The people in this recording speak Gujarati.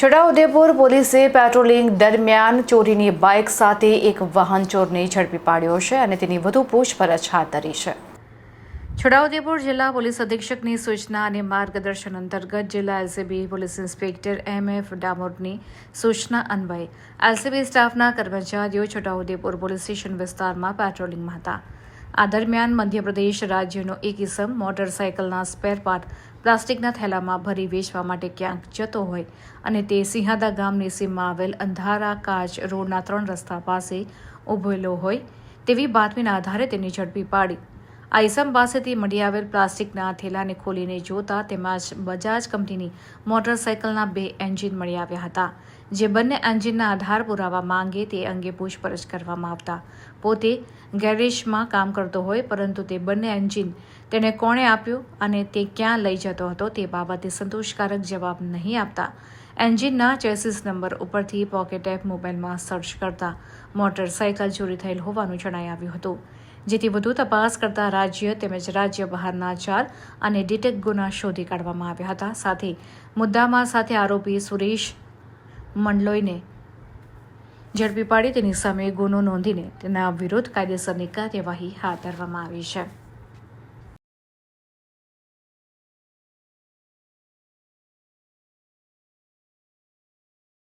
છોટાઉદેપુર પોલીસે પેટ્રોલિંગ દરમિયાન ચોરીની બાઇક સાથે એક વાહન ચોરને ઝડપી પાડ્યો છે અને તેની વધુ પૂછપરછ હાથ ધરી છે. છોટાઉદેપુર જિલ્લા પોલીસ અધિક્ષકની સૂચના અને માર્ગદર્શન અંતર્ગત જિલ્લા LCB police inspector M F ડામોરની સૂચના અન્વયે એલસીબી સ્ટાફના કર્મચારીઓ છોટાઉદેપુર પોલીસ સ્ટેશન વિસ્તારમાં પેટ્રોલિંગમાં હતા. આ દરમિયાન મધ્યપ્રદેશ રાજ્યનો એક ઇસમ મોટરસાયકલના સ્પેર પાર્ટ પ્લાસ્ટિકના થેલામાં ભરી વેચવા માટે ક્યાંક જતો હોય અને તે સિંહાદા ગામની સીમમાં આવેલ અંધારા કાચ રોડના ત્રણ રસ્તા પાસે ઊભેલો હોય તેવી બાતમીના આધારે તેને ઝડપી પાડી. આ ઈસમ પાસેથી મળી આવેલ પ્લાસ્ટિકના થેલાને ખોલીને જોતા તેમાં બજાજ કંપનીની મોટરસાયકલના બે એન્જિન મળી આવ્યા હતા, જે બંને એન્જિનના આધાર પુરાવા માંગે તે અંગે પૂછપરછ કરવામાં આવતા. પોતે ગેરેજમાં કામ કરતો હોય, પરંતુ તે બંને એન્જિન તેને કોણે આપ્યું અને તે ક્યાં લઈ જતો હતો તે બાબતે સંતોષકારક જવાબ નહીં આપતા. એન્જિનના ચેસિસ નંબર ઉપરથી પોકેટ એપ મોબાઈલમાં સર્ચ કરતા મોટરસાયકલ ચોરી થયેલ હોવાનું જણાઈ આવ્યું હતું. જેથી વધુ તપાસ કરતા રાજ્ય તેમજ રાજ્ય બહારના ચાર અને ડિટેક ગુના શોધી કાઢવામાં આવ્યા હતા. સાથે મુદ્દામાં સાથે આરોપી સુરેશ મંડલોઈને ઝડપી પાડી. તેની સામે ગુનો નોંધીને તેના વિરુદ્ધ કાયદેસરની કાર્યવાહી હાથ ધરવામાં આવી છે.